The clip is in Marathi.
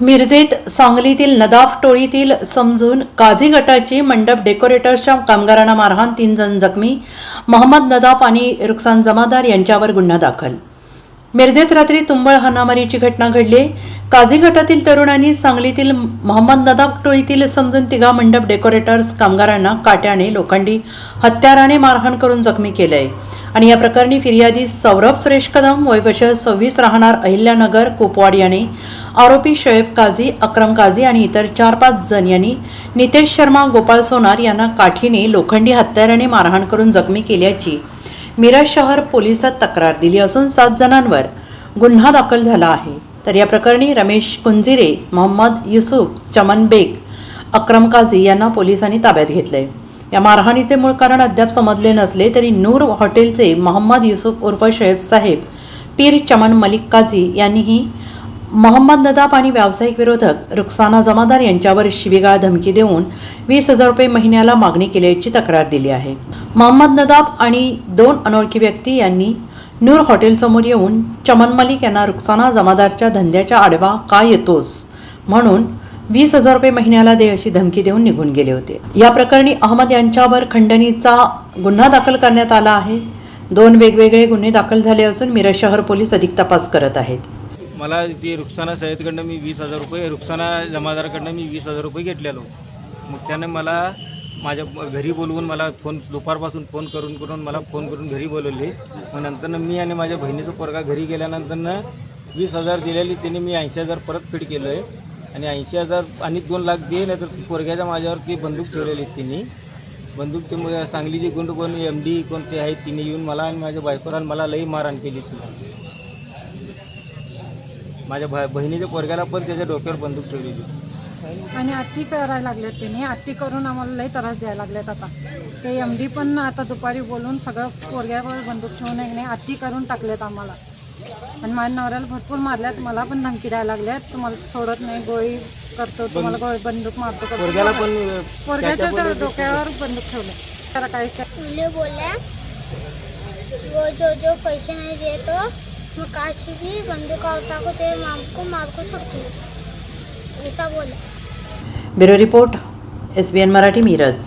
मिरजेत सांगलीतील नदाफ टोळीतील समजून काझी गटाची मंडप डेकोरेटर्सच्या कामगारांना मारहाण तीन जण जखमी. मोहम्मद नदाफ आणि रुखसान जमादार यांच्यावर गुन्हा दाखल. मिरजेत रात्री तुंबळ हाणामारीची घटना घडली. काझी गटातील तरुणांनी सांगलीतील मोहम्मद नदाफ टोळीतील समजून तिघा मंडप डेकोरेटर्स कामगारांना काट्याने लोखंडी हत्याराने मारहाण करून जखमी केलंय. आणि या प्रकरणी फिर्यादी सौरभ सुरेश कदम वयवश सव्वीस राहणार अहिल्यानगर कुपवाड याने आरोपी शोएब काझी अक्रम काझी आणि इतर चार पाच जण यांनी नितेश शर्मा गोपाळ सोनार यांना काठीने लोखंडी हत्याराने मारहाण करून जखमी केल्याची मिरज शहर पोलिसात तक्रार दिली असून सात जणांवर गुन्हा दाखल झाला आहे. तर या प्रकरणी रमेश कुंजिरे मोहम्मद युसुफ चमन बेग अक्रम काझी यांना पोलिसांनी ताब्यात घेतलंय. या मारहाणीचे मूळ कारण अद्याप समजले नसले तरी नूर हॉटेलचे मोहम्मद युसुफ उर्फ शोएब साहेब पीर चमन मलिक काझी यांनीही मोहम्मद नदाब आणि व्यावसायिक विरोधक रुखसाना जमादार यांच्यावर शिवीगाळ धमकी देऊन वीस हजार रुपये महिन्याला मागणी केल्याची तक्रार दिली आहे. मोहम्मद नदाब आणि दोन अनोळखी व्यक्ती यांनी नूर हॉटेलसमोर येऊन चमन मलिक यांना रुखसाना जमादारच्या धंद्याच्या आडवा का येतोस? म्हणून वीस हजार रुपये महिन्याला दे अशी धमकी देऊन निघून गेले होते. या प्रकरणी अहमद यांच्यावर खंडणीचा गुन्हा दाखल करण्यात आला आहे. दोन वेगवेगळे गुन्हे दाखल झाले असून मिरज शहर पोलीस अधिक तपास करत आहेत. मला ते रुखसाना सय्यदकडनं मी वीस हजार रुपये रुखसाना जमादाराकडनं मी वीस हजार रुपये घेतलेलो. मग त्यानं मला माझ्या घरी बोलवून मला फोन दुपारपासून फोन करून करून मला फोन करून घरी बोलवले. मग नंतरनं मी आणि माझ्या बहिणीचं पोरगा घरी गेल्यानंतरनं वीस हजार दिलेली त्यांनी मी ऐंशी हजार परतफेड केलं आहे आणि ऐंशी हजार आणि दोन लाख दे नाही तर पोरग्याच्या माझ्यावर ती बंदूक ठेवलेली आहेत त्यांनी बंदूक ते मग सांगलीची गुंड कोण एम डी कोणते आहेत तिने येऊन मला आणि माझ्या बायकोला मला लई मारहाण केली तिला. माझ्या भा बहिणीच्या पोरग्याला पण त्याच्या डोक्यावर बंदूक ठेवलेली आणि आत्ती करायला लागलेत त्याने. आत्ती करून आम्हाला लई त्रास द्यायला लागलेत आता. ते एम डी पण आता दुपारी बोलून सगळं पोरग्यावर बंदूक ठेवून एक नाही आत्ती करून टाकलेत आम्हाला. आणि माझ्या नवऱ्याला भरपूर मारल्यात. मला पण धमकी द्यायला लागल्यात. तुम्हाला सोडत नाही गोळी करतो तुम्हाला गोळी बंदूक मारतो करतो. पोरग्याला पण पोरग्याच्या तर डोक्यावर बंदूक ठेवलं त्याला काही उन्हें बोला वो जो जो पैसे नहीं दिए तो मैं काशी भी बंदूक और उठा को तेरे माम को मार को छोड़ती ऐसा बोला. Bureau report S B N Marathi Miraj.